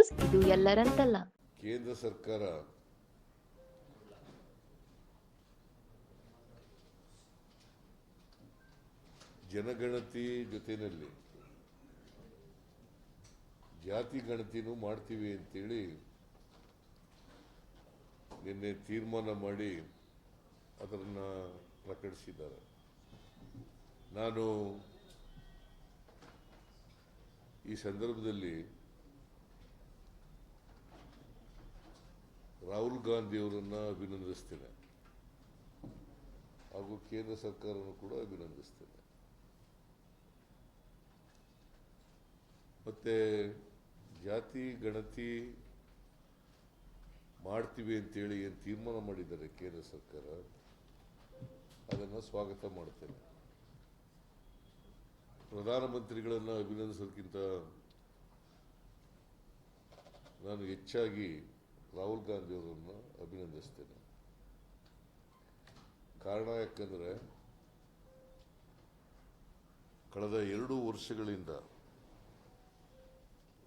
News ಇದು ಎಲ್ಲರಂತಲ್ಲ. ಕೇಂದ್ರ ಸರ್ಕಾರ ಜನಗಣತಿ ಜೊತೆಯಲ್ಲಿ ಜಾತಿ ಗಣತಿನೂ ಮಾಡ್ತೀವಿ ಅಂತೇಳಿ ನಿನ್ನೆ ತೀರ್ಮಾನ ಮಾಡಿ ಅದನ್ನು ಪ್ರಕಟಿಸಿದ್ದಾರೆ. ನಾನು ಈ ಸಂದರ್ಭದಲ್ಲಿ ರಾಹುಲ್ ಗಾಂಧಿಯವರನ್ನ ಅಭಿನಂದಿಸ್ತೇನೆ. ಹಾಗೂ ಕೇಂದ್ರ ಸರ್ಕಾರವನ್ನು ಕೂಡ ಅಭಿನಂದಿಸ್ತೇನೆ. ಮತ್ತೆ ಜಾತಿ, ಗಣತಿ ಮಾಡ್ತೀವಿ ಅಂತೇಳಿ ಏನು ತೀರ್ಮಾನ ಮಾಡಿದ್ದಾರೆ ಕೇಂದ್ರ ಸರ್ಕಾರ, ಅದನ್ನು ಸ್ವಾಗತ ಮಾಡ್ತೇನೆ. ಪ್ರಧಾನಮಂತ್ರಿಗಳನ್ನು ಅಭಿನಂದಿಸೋದಕ್ಕಿಂತ ನಾನು ಹೆಚ್ಚಾಗಿ ರಾಹುಲ್ ಗಾಂಧಿ ಅವರನ್ನು ಅಭಿನಂದಿಸ್ತೇನೆ. ಕಾರಣ ಯಾಕಂದರೆ ಕಳೆದ ಎರಡು ವರ್ಷಗಳಿಂದ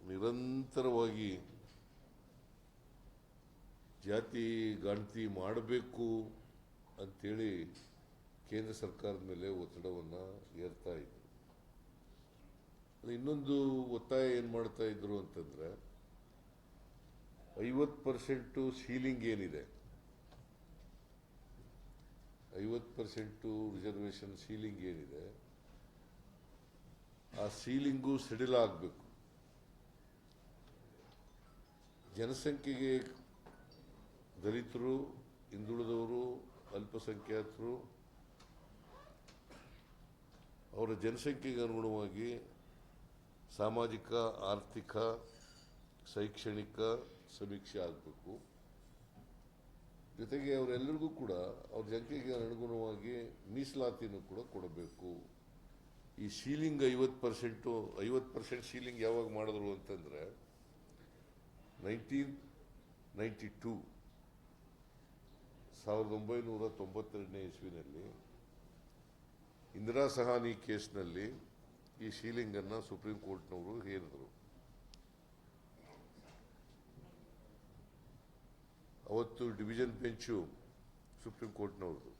ನಿರಂತರವಾಗಿ ಜಾತಿ ಗಣತಿ ಮಾಡಬೇಕು ಅಂಥೇಳಿ ಕೇಂದ್ರ ಸರ್ಕಾರದ ಮೇಲೆ ಒತ್ತಡವನ್ನು ಏರ್ತಾ ಇದ್ರು. ಇನ್ನೊಂದು ಒತ್ತಾಯ ಏನು ಮಾಡ್ತಾ ಇದ್ರು ಅಂತಂದರೆ ಐವತ್ತು ಪರ್ಸೆಂಟು ಸೀಲಿಂಗ್ ಏನಿದೆ? ಐವತ್ತು ಪರ್ಸೆಂಟು ರಿಸರ್ವೇಷನ್ ಸೀಲಿಂಗ್ ಏನಿದೆ? ಆ ಸೀಲಿಂಗು ಸಡಿಲ ಆಗಬೇಕು. ಜನಸಂಖ್ಯೆಗೆ ದಲಿತರು, ಹಿಂದುಳಿದವರು, ಅಲ್ಪಸಂಖ್ಯಾತರು, ಅವರ ಜನಸಂಖ್ಯೆಗೆ ಅನುಗುಣವಾಗಿ ಸಾಮಾಜಿಕ, ಆರ್ಥಿಕ, ಶೈಕ್ಷಣಿಕ ಸಮೀಕ್ಷೆ ಆಗಬೇಕು. ಜೊತೆಗೆ ಅವರೆಲ್ಲರಿಗೂ ಕೂಡ ಅವ್ರ ಸಂಖ್ಯೆಗೆ ಅನುಗುಣವಾಗಿ ಮೀಸಲಾತಿಯನ್ನು ಕೂಡ ಕೊಡಬೇಕು. ಈ ಸೀಲಿಂಗ್ ಐವತ್ತು ಪರ್ಸೆಂಟು, ಐವತ್ತು ಪರ್ಸೆಂಟ್ ಸೀಲಿಂಗ್ ಯಾವಾಗ ಮಾಡಿದ್ರು ಅಂತಂದರೆ ನೈನ್ಟೀನ್ ನೈಂಟಿ ಟೂ, ಸಾವಿರದ ಒಂಬೈನೂರ ತೊಂಬತ್ತೆರಡನೇ ಇಸ್ವಿನಲ್ಲಿ ಇಂದಿರಾ ಸಹಾನಿ ಕೇಸ್ನಲ್ಲಿ ಈ ಸೀಲಿಂಗನ್ನು ಸುಪ್ರೀಂ ಕೋರ್ಟ್ನವರು ಹೇರಿದರು. ಅವತ್ತು ಡಿವಿಷನ್ ಬೆಂಚು ಸುಪ್ರೀಂ ಕೋರ್ಟ್ನವ್ರದ್ದು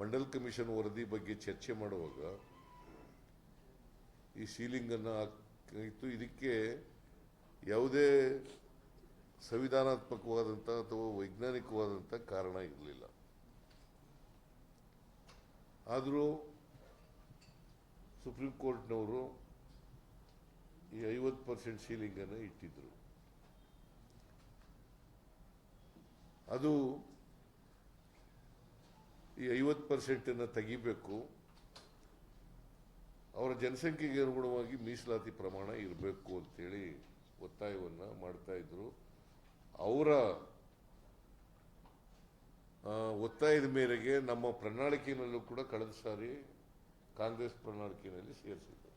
ಮಂಡಲ್ ಕಮಿಷನ್ ವರದಿ ಬಗ್ಗೆ ಚರ್ಚೆ ಮಾಡುವಾಗ ಈ ಸೀಲಿಂಗನ್ನು ಇತ್ತು ಇದಕ್ಕೆ ಯಾವುದೇ ಸಂವಿಧಾನಾತ್ಮಕವಾದಂಥ ಅಥವಾ ವೈಜ್ಞಾನಿಕವಾದಂಥ ಕಾರಣ ಇರಲಿಲ್ಲ. ಆದರೂ ಸುಪ್ರೀಂ ಕೋರ್ಟ್ನವರು ಈ ಐವತ್ತು ಪರ್ಸೆಂಟ್ ಸೀಲಿಂಗನ್ನು ಇಟ್ಟಿದ್ದರು. ಅದು ಈ ಐವತ್ತು ಪರ್ಸೆಂಟನ್ನು ತೆಗಿಬೇಕು. ಅವರ ಜನಸಂಖ್ಯೆಗೆ ಅನುಗುಣವಾಗಿ ಮೀಸಲಾತಿ ಪ್ರಮಾಣ ಇರಬೇಕು ಅಂತೇಳಿ ಒತ್ತಾಯವನ್ನು ಮಾಡ್ತಾ ಇದ್ರು. ಅವರ ಒತ್ತಾಯದ ಮೇರೆಗೆ ನಮ್ಮ ಪ್ರಣಾಳಿಕೆಯಲ್ಲೂ ಕೂಡ ಕಳೆದ ಸಾರಿ ಕಾಂಗ್ರೆಸ್ ಪ್ರಣಾಳಿಕೆಯಲ್ಲಿ ಸೇರಿಸಿದ್ದರು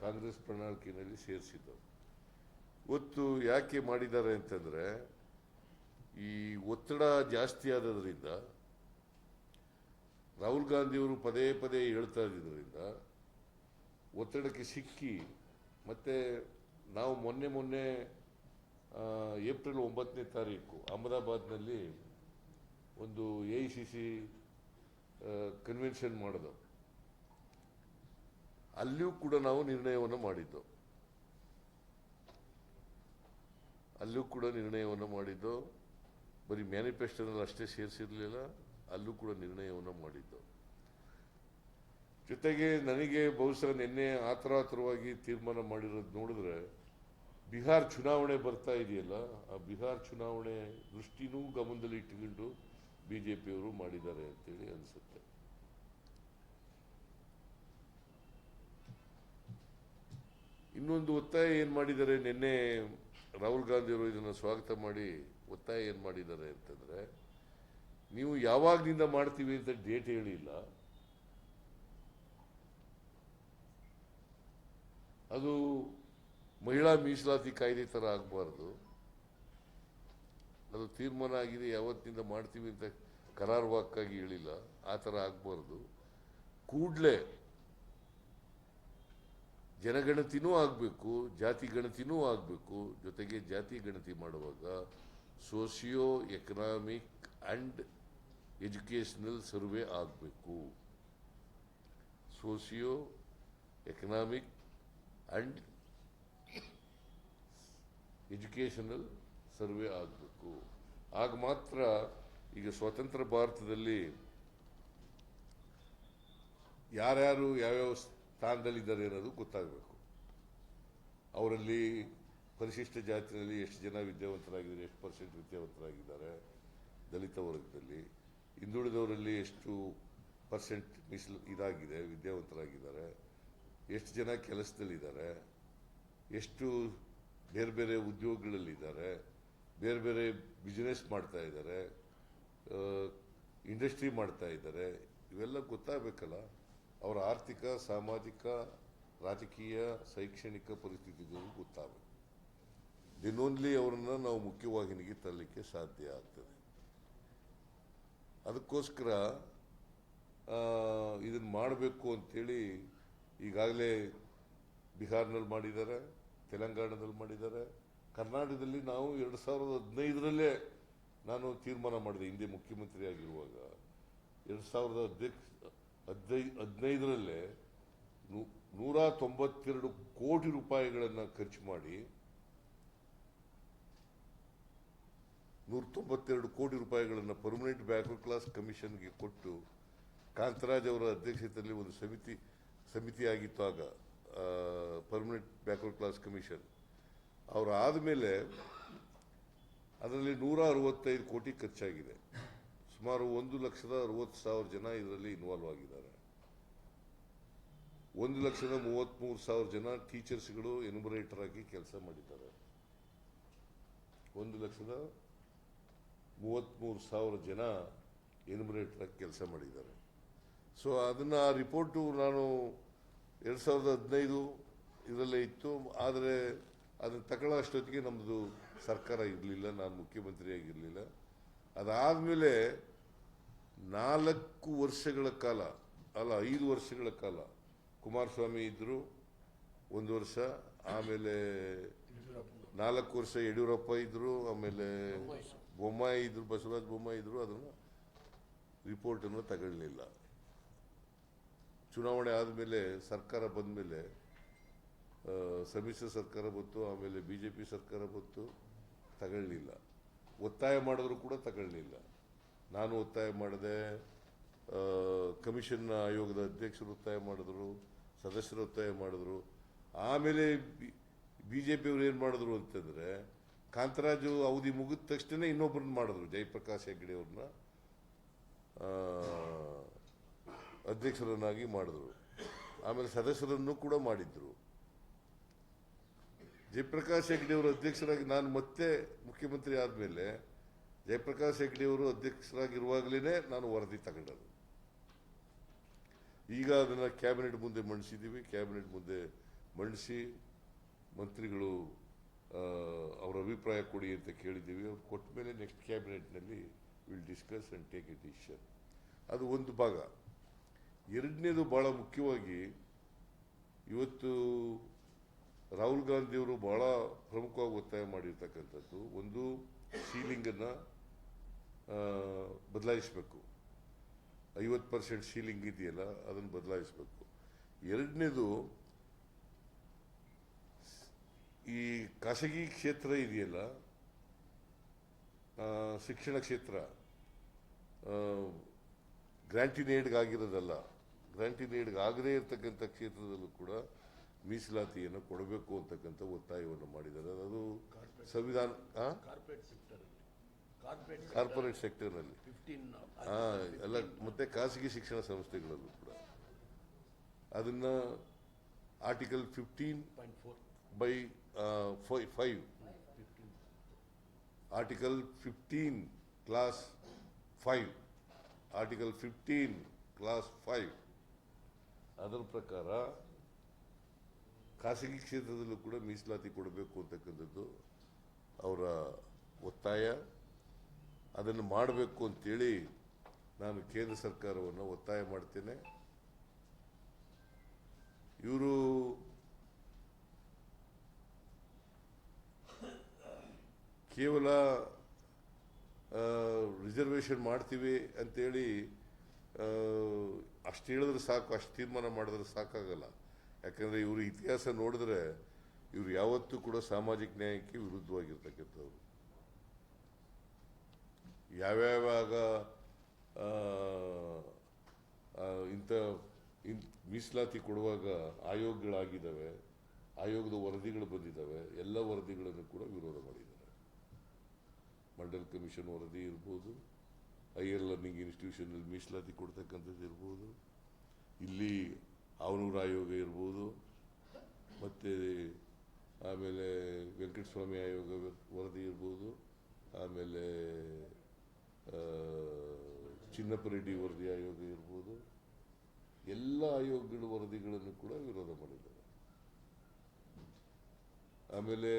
ಕಾಂಗ್ರೆಸ್ ಪ್ರಣಾಳಿಕೆಯಲ್ಲಿ ಸೇರಿಸಿದ್ದು ಇವತ್ತು ಯಾಕೆ ಮಾಡಿದ್ದಾರೆ ಅಂತಂದರೆ, ಈ ಒತ್ತಡ ಜಾಸ್ತಿ ಆದದ್ರಿಂದ, ರಾಹುಲ್ ಗಾಂಧಿಯವರು ಪದೇ ಪದೇ ಹೇಳ್ತಾ ಇದ್ದಿದ್ದರಿಂದ, ಒತ್ತಡಕ್ಕೆ ಸಿಕ್ಕಿ, ಮತ್ತು ನಾವು ಮೊನ್ನೆ ಮೊನ್ನೆ ಏಪ್ರಿಲ್ ಒಂಬತ್ತನೇ ತಾರೀಕು ಅಹಮದಾಬಾದ್ನಲ್ಲಿ ಒಂದು A I C C convention ಮಾಡಿದೆವು. ಅಲ್ಲಿಯೂ ಕೂಡ ನಾವು ನಿರ್ಣಯವನ್ನು ಮಾಡಿದ್ದು ಅಲ್ಲೂ ಕೂಡ ನಿರ್ಣಯವನ್ನು ಮಾಡಿದ್ದು. ಬರೀ ಮ್ಯಾನಿಫೆಸ್ಟೋನಲ್ಲಿ ಅಷ್ಟೇ ಸೇರಿಸಿರಲಿಲ್ಲ, ಅಲ್ಲೂ ಕೂಡ ನಿರ್ಣಯವನ್ನು ಮಾಡಿದ್ದು. ಜೊತೆಗೆ ನನಗೆ ಬಹುಶಃ ನಿನ್ನೆ ಆತರಾತರವಾಗಿ ತೀರ್ಮಾನ ಮಾಡಿರೋದು ನೋಡಿದ್ರೆ, ಬಿಹಾರ್ ಚುನಾವಣೆ ಬರ್ತಾ ಇದೆಯಲ್ಲ, ಆ ಬಿಹಾರ್ ಚುನಾವಣೆ ದೃಷ್ಟಿನೂ ಗಮನದಲ್ಲಿ ಇಟ್ಟುಕೊಂಡು ಬಿ ಜೆ ಪಿಯವರು ಮಾಡಿದ್ದಾರೆ ಅಂತೇಳಿ ಅನಿಸುತ್ತೆ. ಇನ್ನೊಂದು ಒತ್ತಾಯ ಏನು ಮಾಡಿದ್ದಾರೆ, ನಿನ್ನೆ ರಾಹುಲ್ ಗಾಂಧಿಯವರು ಇದನ್ನು ಸ್ವಾಗತ ಮಾಡಿ ಒತ್ತಾಯ ಏನು ಮಾಡಿದ್ದಾರೆ ಅಂತಂದರೆ, ನೀವು ಯಾವಾಗಲಿಂದ ಮಾಡ್ತೀವಿ ಅಂತ ಡೇಟ್ ಹೇಳಿಲ್ಲ. ಅದು ಮಹಿಳಾ ಮೀಸಲಾತಿ ಕಾಯ್ದೆ ಥರ ಆಗಬಾರ್ದು. ಅದು ತೀರ್ಮಾನ ಆಗಿದೆ ಯಾವತ್ತಿನಿಂದ ಮಾಡ್ತೀವಿ ಅಂತ ಕರಾರುವಾಕ್ಕಾಗಿ ಹೇಳಿಲ್ಲ. ಆ ಥರ ಆಗಬಾರ್ದು. ಕೂಡಲೇ ಜನಗಣತಿನೂ ಆಗಬೇಕು ಜಾತಿ ಗಣತಿನೂ ಆಗಬೇಕು. ಜೊತೆಗೆ ಜಾತಿ ಗಣತಿ ಮಾಡುವಾಗ socio economic and educational survey ಆಗಬೇಕು. Socio economic and educational survey ಆಗಬೇಕು. ಆಗ ಮಾತ್ರ ಈಗ ಸ್ವತಂತ್ರ ಭಾರತದಲ್ಲಿ ಯಾರ್ಯಾರು ಯಾವ್ಯಾವ ಸ್ಥಾನದಲ್ಲಿದ್ದಾರೆ ಅನ್ನೋದು ಗೊತ್ತಾಗಬೇಕು. ಅವರಲ್ಲಿ ಪರಿಶಿಷ್ಟ ಜಾತಿಯಲ್ಲಿ ಎಷ್ಟು ಜನ ವಿದ್ಯಾವಂತರಾಗಿದ್ದಾರೆ, ಎಷ್ಟು ಪರ್ಸೆಂಟ್ ವಿದ್ಯಾವಂತರಾಗಿದ್ದಾರೆ, ದಲಿತ ವರ್ಗದಲ್ಲಿ, ಹಿಂದುಳಿದವರಲ್ಲಿ ಎಷ್ಟು ಪರ್ಸೆಂಟ್ ಮೀಸಲು ಇದಾಗಿದೆ, ವಿದ್ಯಾವಂತರಾಗಿದ್ದಾರೆ, ಎಷ್ಟು ಜನ ಕೆಲಸದಲ್ಲಿದ್ದಾರೆ, ಎಷ್ಟು ಬೇರೆ ಬೇರೆ ಉದ್ಯೋಗಗಳಲ್ಲಿದ್ದಾರೆ, ಬೇರೆ ಬೇರೆ ಬಿಸ್ನೆಸ್ ಮಾಡ್ತಾ ಇದ್ದಾರೆ ಇಂಡಸ್ಟ್ರಿ ಮಾಡ್ತಾ ಇದ್ದಾರೆ, ಇವೆಲ್ಲ ಗೊತ್ತಾಗಬೇಕಲ್ಲ. ಅವರ ಆರ್ಥಿಕ, ಸಾಮಾಜಿಕ, ರಾಜಕೀಯ, ಶೈಕ್ಷಣಿಕ ಪರಿಸ್ಥಿತಿಗಳು ಗೊತ್ತಾಗಬೇಕು. ದಿನೋನ್ಲಿ ಅವರನ್ನು ನಾವು ಮುಖ್ಯವಾಹಿನಿಗೆ ತರಲಿಕ್ಕೆ ಸಾಧ್ಯ ಆಗ್ತದೆ. ಅದಕ್ಕೋಸ್ಕರ ಇದನ್ನು ಮಾಡಬೇಕು ಅಂಥೇಳಿ ಈಗಾಗಲೇ ಬಿಹಾರ್ನಲ್ಲಿ ಮಾಡಿದ್ದಾರೆ ತೆಲಂಗಾಣದಲ್ಲಿ ಮಾಡಿದ್ದಾರೆ. ಕರ್ನಾಟಕದಲ್ಲಿ ನಾವು ಎರಡು ಸಾವಿರದ ಹದಿನೈದರಲ್ಲೇ ನಾನು ತೀರ್ಮಾನ ಮಾಡಿದೆ, ಹಿಂದೆ ಮುಖ್ಯಮಂತ್ರಿ ಆಗಿರುವಾಗ ಎರಡು ಸಾವಿರದ ಅಧ್ಯಕ್ಷ ಹದಿನೈ ಹದಿನೈದರಲ್ಲೇ ನೂರ ತೊಂಬತ್ತೆರಡು ಕೋಟಿ ರೂಪಾಯಿಗಳನ್ನು ಖರ್ಚು ಮಾಡಿ ನೂರ ತೊಂಬತ್ತೆರಡು ಕೋಟಿ ರೂಪಾಯಿಗಳನ್ನು ಪರ್ಮನೆಂಟ್ ಬ್ಯಾಕ್ವರ್ಡ್ ಕ್ಲಾಸ್ ಕಮಿಷನ್ಗೆ ಕೊಟ್ಟು ಕಾಂತರಾಜ್ ಅವರ ಅಧ್ಯಕ್ಷತೆಯಲ್ಲಿ ಒಂದು ಸಮಿತಿ ಸಮಿತಿಯಾಗಿತ್ತು ಆಗ ಪರ್ಮನೆಂಟ್ ಬ್ಯಾಕ್ವರ್ಡ್ ಕ್ಲಾಸ್ ಕಮಿಷನ್ ಅವರು ಆದಮೇಲೆ ಅದರಲ್ಲಿ ನೂರ ಅರವತ್ತೈದು ಕೋಟಿ ಖರ್ಚಾಗಿದೆ. ಸುಮಾರು ಒಂದು ಲಕ್ಷದ ಅರವತ್ತು ಸಾವಿರ ಜನ ಇದರಲ್ಲಿ ಇನ್ವಾಲ್ವ್ ಆಗಿದ್ದಾರೆ. ಒಂದು ಲಕ್ಷದ ಮೂವತ್ತ್ಮೂರು ಸಾವಿರ ಜನ ಟೀಚರ್ಸ್ಗಳು ಎನ್ಯುಮರೇಟರ್ ಆಗಿ ಕೆಲಸ ಮಾಡಿದ್ದಾರೆ. ಒಂದು ಲಕ್ಷದ ಮೂವತ್ತ್ಮೂರು ಸಾವಿರ ಜನ ಎನ್ಯುಮರೇಟರ್ ಆಗಿ ಕೆಲಸ ಮಾಡಿದ್ದಾರೆ. ಸೊ ಅದನ್ನು ಆ ರಿಪೋರ್ಟು ನಾನು ಎರಡು ಸಾವಿರದ ಹದಿನೈದು ಇದರಲ್ಲೇ ಇತ್ತು. ಆದರೆ ಅದನ್ನು ತಗೊಳ್ಳೋ ಅಷ್ಟೊತ್ತಿಗೆ ನಮ್ಮದು ಸರ್ಕಾರ ಇರಲಿಲ್ಲ, ನಾನು ಮುಖ್ಯಮಂತ್ರಿಯಾಗಿರಲಿಲ್ಲ. ಅದಾದಮೇಲೆ ನಾಲ್ಕು ವರ್ಷಗಳ ಕಾಲ, ಅಲ್ಲ, ಐದು ವರ್ಷಗಳ ಕಾಲ ಕುಮಾರಸ್ವಾಮಿ ಇದ್ದರು ಒಂದು ವರ್ಷ, ಆಮೇಲೆ ನಾಲ್ಕು ವರ್ಷ ಯಡಿಯೂರಪ್ಪ ಇದ್ದರು ಆಮೇಲೆ ಬೊಮ್ಮಾಯಿ ಇದ್ರು, ಬಸವರಾಜ ಬೊಮ್ಮಾಯಿ ಇದ್ರು, ಅದನ್ನು ರಿಪೋರ್ಟನ್ನು ತಗೊಳ್ಳಲಿಲ್ಲ ಚುನಾವಣೆ ಆದಮೇಲೆ ಸರ್ಕಾರ ಬಂದ ಮೇಲೆ ಸಮ್ಮಿಶ್ರ ಸರ್ಕಾರ ಬಂತು, ಆಮೇಲೆ ಬಿ ಜೆ ಪಿ ಸರ್ಕಾರ ಬಂತು ತಗೊಳ್ಳಲಿಲ್ಲ ಒತ್ತಾಯ ಮಾಡಿದ್ರು ಕೂಡ ತಗೊಳ್ಳಿಲ್ಲ. ನಾನು ಒತ್ತಾಯ ಮಾಡಿದೆ ಕಮಿಷನ್ನ ಕಮಿಷನ್ ಆಯೋಗದ ಅಧ್ಯಕ್ಷರು ಒತ್ತಾಯ ಮಾಡಿದ್ರು, ಸದಸ್ಯರು ಒತ್ತಾಯ ಮಾಡಿದ್ರು. ಆಮೇಲೆ ಬಿ ಜೆ ಪಿಯವರು ಏನು ಮಾಡಿದ್ರು ಅಂತಂದರೆ, ಕಾಂತರಾಜು ಅವಧಿ ಮುಗಿದ ತಕ್ಷಣ ಇನ್ನೊಬ್ಬರನ್ನ ಮಾಡಿದ್ರು, ಜಯಪ್ರಕಾಶ್ ಹೆಗ್ಡೆ ಅವ್ರನ್ನ ಅಧ್ಯಕ್ಷರನ್ನಾಗಿ ಮಾಡಿದ್ರು. ಆಮೇಲೆ ಸದಸ್ಯರನ್ನು ಕೂಡ ಮಾಡಿದ್ರು. ಜಯಪ್ರಕಾಶ್ ಹೆಗ್ಡೆ ಅವರು ಅಧ್ಯಕ್ಷರಾಗಿ ನಾನು ಮತ್ತೆ ಮುಖ್ಯಮಂತ್ರಿ ಆದಮೇಲೆ ಜಯಪ್ರಕಾಶ್ ಹೆಗ್ಡೆ ಅವರು ಅಧ್ಯಕ್ಷರಾಗಿರುವಾಗಲೇ ನಾನು ವರದಿ ತಗೊಂಡದ್ದು. ಈಗ ಅದನ್ನು ಕ್ಯಾಬಿನೆಟ್ ಮುಂದೆ ಮಂಡಿಸಿದ್ದೀವಿ. ಕ್ಯಾಬಿನೆಟ್ ಮುಂದೆ ಮಂಡಿಸಿ ಮಂತ್ರಿಗಳು ಅವರ ಅಭಿಪ್ರಾಯ ಕೊಡಿ ಅಂತ ಕೇಳಿದ್ದೀವಿ. ಅವ್ರು ಕೊಟ್ಟ ಮೇಲೆ next ಕ್ಯಾಬಿನೆಟ್ನಲ್ಲಿ will discuss and take a decision ಅದು ಒಂದು ಭಾಗ. ಎರಡನೇದು ಭಾಳ ಮುಖ್ಯವಾಗಿ ಇವತ್ತು ರಾಹುಲ್ ಗಾಂಧಿಯವರು ಬಹಳ ಪ್ರಮುಖವಾಗಿ ಒತ್ತಾಯ ಮಾಡಿರ್ತಕ್ಕಂಥದ್ದು. ಒಂದು, ಸೀಲಿಂಗನ್ನು ಬದಲಾಯಿಸಬೇಕು. ಐವತ್ತು ಪರ್ಸೆಂಟ್ ಸೀಲಿಂಗ್ ಇದೆಯಲ್ಲ, ಅದನ್ನು ಬದಲಾಯಿಸಬೇಕು. ಎರಡನೇದು, ಈ ಖಾಸಗಿ ಕ್ಷೇತ್ರ ಇದೆಯಲ್ಲ ಶಿಕ್ಷಣ ಕ್ಷೇತ್ರ ಗ್ರ್ಯಾಂಟಿನೇಡ್ಗಾಗಿರೋದಲ್ಲ ಏಡ್ಗಾಗದೇ ಇರತಕ್ಕಂಥ ಕ್ಷೇತ್ರದಲ್ಲೂ ಕೂಡ ಮೀಸಲಾತಿಯನ್ನು ಕೊಡಬೇಕು ಅಂತಕ್ಕಂಥ ಒತ್ತಾಯವನ್ನು ಮಾಡಿದ್ದಾರೆ. ಅದು ಸಂವಿಧಾನ ಕಾರ್ಪೊರೇಟ್ ಸೆಕ್ಟರ್ ಕಾರ್ಪೊರೇಟ್ ಸೆಕ್ಟರ್ನಲ್ಲಿ ಎಲ್ಲ ಮತ್ತೆ ಖಾಸಗಿ ಶಿಕ್ಷಣ ಸಂಸ್ಥೆಗಳಲ್ಲೂ ಕೂಡ. ಅದನ್ನ article fifteen by five fifteen article fifteen clause five article fifteen clause five ಅದರ ಪ್ರಕಾರ ಖಾಸಗಿ ಕ್ಷೇತ್ರದಲ್ಲೂ ಕೂಡ ಮೀಸಲಾತಿ ಕೊಡಬೇಕು ಅಂತಕ್ಕಂಥದ್ದು ಅವರ ಒತ್ತಾಯ. ಅದನ್ನು ಮಾಡಬೇಕು ಅಂತೇಳಿ ನಾನು ಕೇಂದ್ರ ಸರ್ಕಾರವನ್ನು ಒತ್ತಾಯ ಮಾಡ್ತೇನೆ. ಇವರು ಕೇವಲ ರಿಸರ್ವೇಷನ್ ಮಾಡ್ತೀವಿ ಅಂತೇಳಿ ಅಷ್ಟು ಹೇಳಿದ್ರೆ ಸಾಕು, ಅಷ್ಟು ತೀರ್ಮಾನ ಮಾಡಿದ್ರೆ ಸಾಕಾಗಲ್ಲ. ಯಾಕಂದರೆ ಇವರು ಇತಿಹಾಸ ನೋಡಿದ್ರೆ ಇವರು ಯಾವತ್ತೂ ಕೂಡ ಸಾಮಾಜಿಕ ನ್ಯಾಯಕ್ಕೆ ವಿರುದ್ಧವಾಗಿರ್ತಕ್ಕಂಥವ್ರು. ಯಾವ್ಯಾವಾಗ ಇಂಥ ಇನ್ ಮೀಸಲಾತಿ ಕೊಡುವಾಗ ಆಯೋಗಗಳಾಗಿದ್ದಾವೆ ಆಯೋಗದ ವರದಿಗಳು ಬಂದಿದ್ದಾವೆ, ಎಲ್ಲ ವರದಿಗಳನ್ನು ಕೂಡ ವಿರೋಧ ಮಾಡಿದ್ದಾರೆ. ಮಂಡಲ್ ಕಮಿಷನ್ ವರದಿ ಇರ್ಬೋದು ಹೈಯರ್ ಲರ್ನಿಂಗ್ ಇನ್ಸ್ಟಿಟ್ಯೂಷನಲ್ಲಿ ಮೀಸಲಾತಿ ಕೊಡ್ತಕ್ಕಂಥದ್ದು ಇರ್ಬೋದು, ಇಲ್ಲಿ ಅವನೂರು ಆಯೋಗ ಇರ್ಬೋದು, ಮತ್ತು ಆಮೇಲೆ ವೆಂಕಟಸ್ವಾಮಿ ಆಯೋಗ ವರದಿ ಇರ್ಬೋದು, ಆಮೇಲೆ ಚಿನ್ನಪ್ಪ ರೆಡ್ಡಿ ವರದಿ ಆಯೋಗ ಇರ್ಬೋದು ಎಲ್ಲ ಆಯೋಗಗಳ ವರದಿಗಳನ್ನು ಕೂಡ ವಿರೋಧ ಮಾಡಿದ್ದಾರೆ. ಆಮೇಲೆ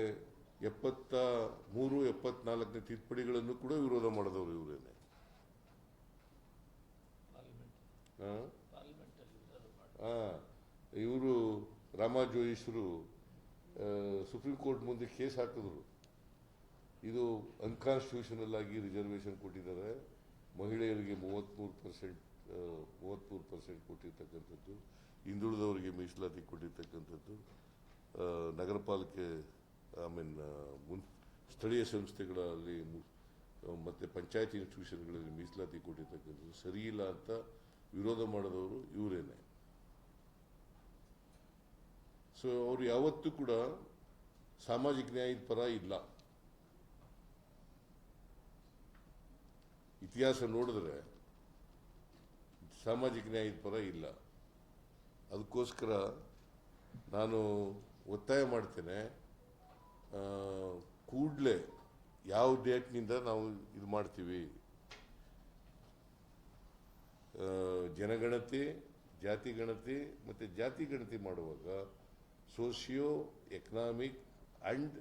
ಎಪ್ಪತ್ತ ಮೂರು ಎಪ್ಪತ್ನಾಲ್ಕನೇ ತಿದ್ದುಪಡಿಗಳನ್ನು ಕೂಡ ವಿರೋಧ ಮಾಡಿದವರು ಇವರೇನೆ. ಇವರು ರಾಮ ಜೋಯಿಸರು ಸುಪ್ರೀಂ ಕೋರ್ಟ್ ಮುಂದೆ ಕೇಸ್ ಹಾಕಿದ್ರು. ಇದು ಅನ್ಕಾನ್ಸ್ಟಿಟ್ಯೂಷನಲ್ ಆಗಿ ರಿಸರ್ವೇಷನ್ ಕೊಟ್ಟಿದ್ದಾರೆ. ಮಹಿಳೆಯರಿಗೆ ಮೂವತ್ತ್ಮೂರು ಪರ್ಸೆಂಟ್ ಮೂವತ್ತ್ಮೂರು ಪರ್ಸೆಂಟ್ ಕೊಟ್ಟಿರ್ತಕ್ಕಂಥದ್ದು, ಹಿಂದುಳಿದವರಿಗೆ ಮೀಸಲಾತಿ ಕೊಟ್ಟಿರ್ತಕ್ಕಂಥದ್ದು ನಗರ ಪಾಲಿಕೆ ಐ ಮೀನ್ ಮುನ್, ಸ್ಥಳೀಯ ಸಂಸ್ಥೆಗಳಲ್ಲಿ ಮತ್ತು ಪಂಚಾಯತ್ ಇನ್ಸ್ಟಿಟ್ಯೂಷನ್ಗಳಲ್ಲಿ ಮೀಸಲಾತಿ ಕೊಟ್ಟಿರ್ತಕ್ಕಂಥದ್ದು. ಸರಿಯಿಲ್ಲ ಅಂತ ವಿರೋಧ ಮಾಡಿದವರು ಇವರೇನೆ. ಸೊ ಅವರು ಯಾವತ್ತೂ ಕೂಡ ಸಾಮಾಜಿಕ ನ್ಯಾಯದ ಪರ ಇಲ್ಲ. ಇತಿಹಾಸ ನೋಡಿದ್ರೆ ಸಾಮಾಜಿಕ ನ್ಯಾಯದ ಪರ ಇಲ್ಲ. ಅದಕ್ಕೋಸ್ಕರ ನಾನು ಒತ್ತಾಯ ಮಾಡ್ತೇನೆ. ಕೂಡಲೇ ಯಾವ ಡೇಟ್ನಿಂದ ನಾವು ಇದು ಮಾಡ್ತೀವಿ? ಜನಗಣತಿ, ಜಾತಿ ಗಣತಿ ಮತ್ತು ಜಾತಿ ಗಣತಿ ಮಾಡುವಾಗ socio economic and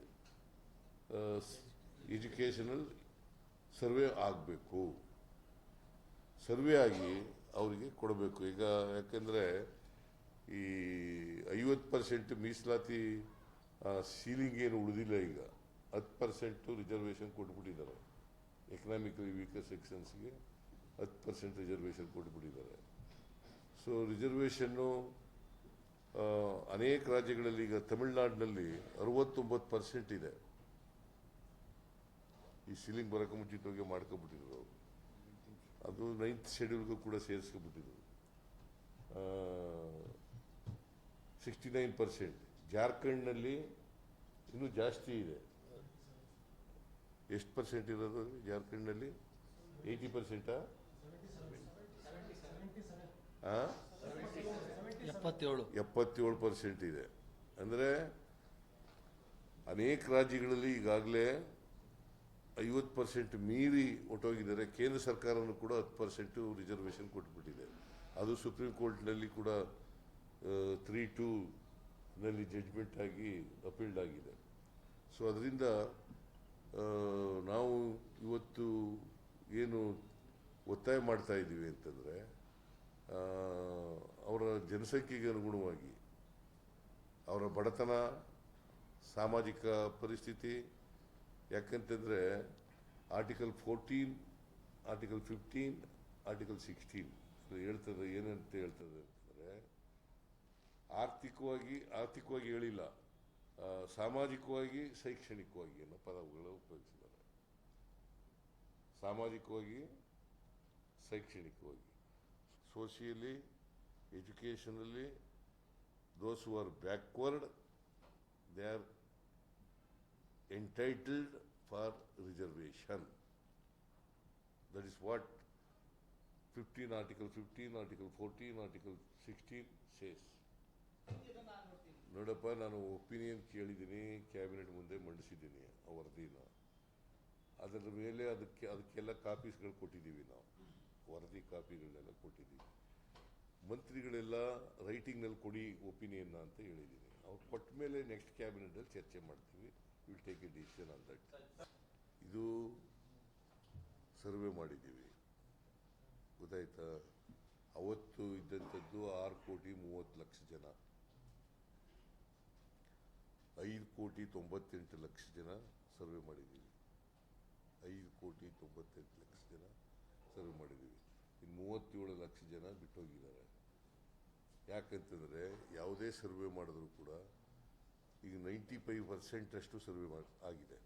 educational survey ಆಗಬೇಕು. ಸರ್ವೆ ಆಗಿ ಅವರಿಗೆ ಕೊಡಬೇಕು. ಈಗ ಯಾಕೆಂದರೆ ಈ ಐವತ್ತು ಪರ್ಸೆಂಟ್ ಮೀಸಲಾತಿ ಸೀಲಿಂಗ್ ಏನು ಉಳಿದಿಲ್ಲ ಈಗ. ಹತ್ತು ಪರ್ಸೆಂಟು ರಿಸರ್ವೇಷನ್ ಕೊಟ್ಬಿಟ್ಟಿದ್ದಾರೆ. ಎಕನಾಮಿಕಲಿ ವೀಕರ್ ಸೆಕ್ಷನ್ಸ್ಗೆ ಹತ್ತು ಪರ್ಸೆಂಟ್ ರಿಸರ್ವೇಷನ್ ಕೊಟ್ಬಿಟ್ಟಿದ್ದಾರೆ. ಸೊ ರಿಸರ್ವೇಷನ್ನು ಅನೇಕ ರಾಜ್ಯಗಳಲ್ಲಿ ಈಗ ತಮಿಳುನಾಡಿನಲ್ಲಿ ಅರವತ್ತೊಂಬತ್ತು ಪರ್ಸೆಂಟ್ ಇದೆ. ಈ ಸೀಲಿಂಗ್ ಬರೋಕೆ ಮುಂಚಿತವಾಗಿ ಮಾಡ್ಕೊಬಿಟ್ಟಿದ್ರು ಅವರು. ಅದು ನೈನ್ತ್ ಶೆಡ್ಯೂಲ್ಗೂ ಕೂಡ ಸೇರಿಸ್ಕೊಬಿಟ್ಟಿದ್ರು ಸಿಕ್ಸ್ಟಿ ನೈನ್ ಪರ್ಸೆಂಟ್ ಜಾರ್ಖಂಡ್ನಲ್ಲಿ ಇನ್ನೂ ಜಾಸ್ತಿ ಇದೆ. ಎಷ್ಟು ಪರ್ಸೆಂಟ್ ಇರೋದು ಜಾರ್ಖಂಡ್ನಲ್ಲಿ? ಏಯ್ಟಿ ಪರ್ಸೆಂಟಾ ಎಪ್ಪತ್ತೇಳು. ಎಪ್ಪತ್ತೇಳು ಪರ್ಸೆಂಟ್ ಇದೆ. ಅಂದರೆ ಅನೇಕ ರಾಜ್ಯಗಳಲ್ಲಿ ಈಗಾಗಲೇ ಐವತ್ತು ಪರ್ಸೆಂಟ್ ಮೀರಿ ಹೊಟ್ಟೋಗಿದ್ದಾರೆ ಕೇಂದ್ರ ಸರ್ಕಾರನೂ ಕೂಡ ಹತ್ತು ಪರ್ಸೆಂಟು ರಿಸರ್ವೇಷನ್ ಕೊಟ್ಬಿಟ್ಟಿದೆ. ಅದು ಸುಪ್ರೀಂ ಕೋರ್ಟ್ನಲ್ಲಿ ಕೂಡ ತ್ರೀ ಟೂನಲ್ಲಿ ಜಡ್ಜ್ಮೆಂಟ್ ಆಗಿ ಅಪೀಲ್ಡ್ ಆಗಿದೆ. ಸೊ ಅದರಿಂದ ನಾವು ಇವತ್ತು ಏನು ಒತ್ತಾಯ ಮಾಡ್ತಾ ಇದ್ದೀವಿ ಅಂತಂದರೆ ಅವರ ಜನಸಂಖ್ಯೆಗೆ ಅನುಗುಣವಾಗಿ ಅವರ ಬಡತನ, ಸಾಮಾಜಿಕ ಪರಿಸ್ಥಿತಿ ಯಾಕಂತಂದರೆ article fourteen article fifteen article sixteen ಹೇಳ್ತದೆ, ಏನಂತ ಹೇಳ್ತದೆ ಅಂತಂದರೆ, ಆರ್ಥಿಕವಾಗಿ ಆರ್ಥಿಕವಾಗಿ ಹೇಳಿಲ್ಲ. ಸಾಮಾಜಿಕವಾಗಿ, ಶೈಕ್ಷಣಿಕವಾಗಿ ಅನ್ನೋ ಪದಗಳು ಉಪಯೋಗಿಸಿದ್ದಾರೆ. ಸಾಮಾಜಿಕವಾಗಿ, ಶೈಕ್ಷಣಿಕವಾಗಿ. Socially, educationally those are backward they are entitled for reservation. That is what 15 Article 15, Article 14, Article 16 says. ನೋಡಪ್ಪ ನಾನು ಒಪಿನಿಯನ್ ಕೇಳಿದ್ದೀನಿ ಕ್ಯಾಬಿನೆಟ್ ಮುಂದೆ ಮಂಡಿಸಿದ್ದೀನಿ ಆ ವರದಿನ. ಅದರ ಮೇಲೆ ಅದಕ್ಕೆ ಅದಕ್ಕೆಲ್ಲ ಕಾಪೀಸ್ಗಳು ಕೊಟ್ಟಿದ್ದೀವಿ ನಾವು. ವರದಿ ಕಾಪಿಗಳನ್ನೆಲ್ಲ ಕೊಟ್ಟಿದ್ದೀವಿ. ಮಂತ್ರಿಗಳೆಲ್ಲ ರೈಟಿಂಗ್ನಲ್ಲಿ ಕೊಡಿ ಒಪಿನಿಯನ್ನ ಅಂತ ಹೇಳಿದ್ದೀನಿ. ಅವ್ರು ಕೊಟ್ಟ ಮೇಲೆ ನೆಕ್ಸ್ಟ್ ಕ್ಯಾಬಿನೆಟಲ್ಲಿ ಚರ್ಚೆ ಮಾಡ್ತೀವಿ. Will take a decision on that ಇದು ಸರ್ವೆ ಮಾಡಿದ್ದೀವಿ. ಗೊತ್ತಾಯ್ತಾ? ಅವತ್ತು ಇದ್ದಂಥದ್ದು ಆರು ಕೋಟಿ ಮೂವತ್ತು ಲಕ್ಷ ಜನ. ಐದು ಕೋಟಿ ತೊಂಬತ್ತೆಂಟು ಲಕ್ಷ ಜನ ಸರ್ವೆ ಮಾಡಿದ್ದೀವಿ. ಐದು ಕೋಟಿ ತೊಂಬತ್ತೆಂಟು ಲಕ್ಷ ಜನ ಸರ್ವೆ ಮಾಡಿದ್ದೀವಿ. ಇನ್ನು ಮೂವತ್ತೇಳು ಲಕ್ಷ ಜನ ಬಿಟ್ಟೋಗಿದ್ದಾರೆ. ಯಾಕಂತಂದರೆ ಯಾವುದೇ ಸರ್ವೆ ಮಾಡಿದ್ರು ಕೂಡ ಈಗ ನೈಂಟಿ ಫೈವ್ ಪರ್ಸೆಂಟ್ ಅಷ್ಟು ಸರ್ವೆ ಮಾಡಿ, ಆಗಿದೆ.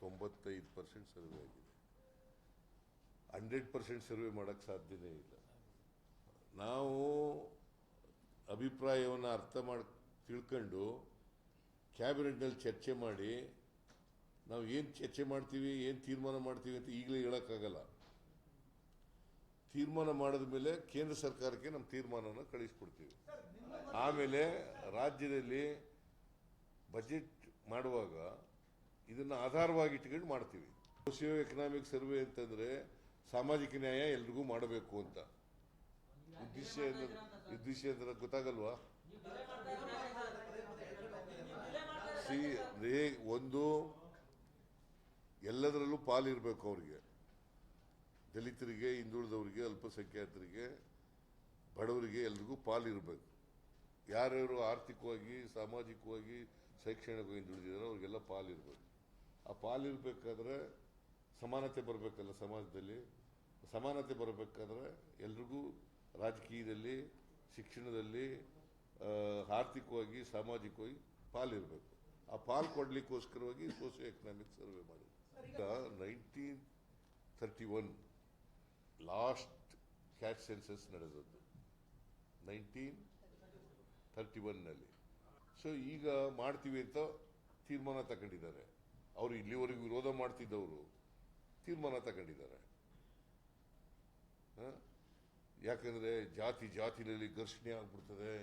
ತೊಂಬತ್ತೈದು ಪರ್ಸೆಂಟ್ ಸರ್ವೆ ಆಗಿದೆ. ಹಂಡ್ರೆಡ್ ಪರ್ಸೆಂಟ್ ಸರ್ವೆ ಮಾಡೋಕ್ಕೆ ಸಾಧ್ಯನೇ ಇಲ್ಲ. ನಾವು ಅಭಿಪ್ರಾಯವನ್ನು ಅರ್ಥ ಮಾಡಿ, ತಿಳ್ಕೊಂಡು ಕ್ಯಾಬಿನೆಟ್ನಲ್ಲಿ ಚರ್ಚೆ ಮಾಡಿ, ನಾವು ಏನು ಚರ್ಚೆ ಮಾಡ್ತೀವಿ, ಏನು ತೀರ್ಮಾನ ಮಾಡ್ತೀವಿ ಅಂತ ಈಗಲೇ ಹೇಳೋಕ್ಕಾಗಲ್ಲ. ತೀರ್ಮಾನ ಮಾಡಿದ ಮೇಲೆ ಕೇಂದ್ರ ಸರ್ಕಾರಕ್ಕೆ ನಮ್ಮ ತೀರ್ಮಾನವನ್ನು ಕಳಿಸ್ಕೊಡ್ತೀವಿ. ಆಮೇಲೆ ರಾಜ್ಯದಲ್ಲಿ ಬಜೆಟ್ ಮಾಡುವಾಗ ಇದನ್ನು ಆಧಾರವಾಗಿ ಇಟ್ಕೊಂಡು ಮಾಡ್ತೀವಿ. ಸೋಶಿಯೋ ಎಕನಾಮಿಕ್ ಸರ್ವೆ ಅಂತಂದರೆ ಸಾಮಾಜಿಕ ನ್ಯಾಯ ಎಲ್ರಿಗೂ ಮಾಡಬೇಕು ಅಂತ. ಉದ್ದೇಶ ಉದ್ದೇಶ ಅಂದ್ರೆ ಗೊತ್ತಾಗಲ್ವಾ? ಸಿ ರೇ ಒಂದು ಎಲ್ಲದರಲ್ಲೂ ಪಾಲಿರಬೇಕು ಅವರಿಗೆ. ದಲಿತರಿಗೆ, ಹಿಂದುಳಿದವರಿಗೆ, ಅಲ್ಪಸಂಖ್ಯಾತರಿಗೆ, ಬಡವರಿಗೆ ಎಲ್ರಿಗೂ ಪಾಲಿರಬೇಕು. ಯಾರ್ಯಾರು ಆರ್ಥಿಕವಾಗಿ, ಸಾಮಾಜಿಕವಾಗಿ ಶೈಕ್ಷಣಿಕವಾಗಿ ದುಡಿದಿದ್ದಾರೆ, ಅವ್ರಿಗೆಲ್ಲ ಪಾಲಿರಬೇಕು. ಆ ಪಾಲಿರಬೇಕಾದ್ರೆ ಸಮಾನತೆ ಬರಬೇಕಲ್ಲ ಸಮಾಜದಲ್ಲಿ. ಸಮಾನತೆ ಬರಬೇಕಾದ್ರೆ ಎಲ್ರಿಗೂ ರಾಜಕೀಯದಲ್ಲಿ, ಶಿಕ್ಷಣದಲ್ಲಿ ಆರ್ಥಿಕವಾಗಿ, ಸಾಮಾಜಿಕವಾಗಿ ಪಾಲಿರಬೇಕು. ಆ ಪಾಲ್ ಕೊಡ್ಲಿಕ್ಕೋಸ್ಕರವಾಗಿ ಸೋಷಿಯೋ ಎಕನಾಮಿಕ್ ಸರ್ವೆ ಮಾಡಿ nineteen thirty one last caste census ನಡೆದದ್ದು. ನೈನ್ಟೀನ್ ತರ್ಟಿ ಒನ್ನಲ್ಲಿ. ಸೊ ಈಗ ಮಾಡ್ತೀವಿ ಅಂತ ತೀರ್ಮಾನ ತಗೊಂಡಿದ್ದಾರೆ. ಅವರು ಇಲ್ಲಿವರೆಗೂ ವಿರೋಧ ಮಾಡ್ತಿದ್ದವರು ತೀರ್ಮಾನ ತಗೊಂಡಿದ್ದಾರೆ? ಯಾಕಂದ್ರೆ ಜಾತಿ ಜಾತಿನಲ್ಲಿ ಘರ್ಷಣೆ ಆಗ್ಬಿಡ್ತದೆ.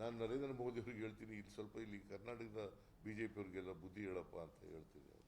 ನಾನು ನರೇಂದ್ರ ಮೋದಿ ಅವ್ರಿಗೆ ಹೇಳ್ತೀನಿ, ಇಲ್ಲಿ ಸ್ವಲ್ಪ ಇಲ್ಲಿ ಕರ್ನಾಟಕದ ಬಿ ಜೆ ಬುದ್ಧಿ ಹೇಳಪ್ಪ ಅಂತ ಹೇಳ್ತೀನಿ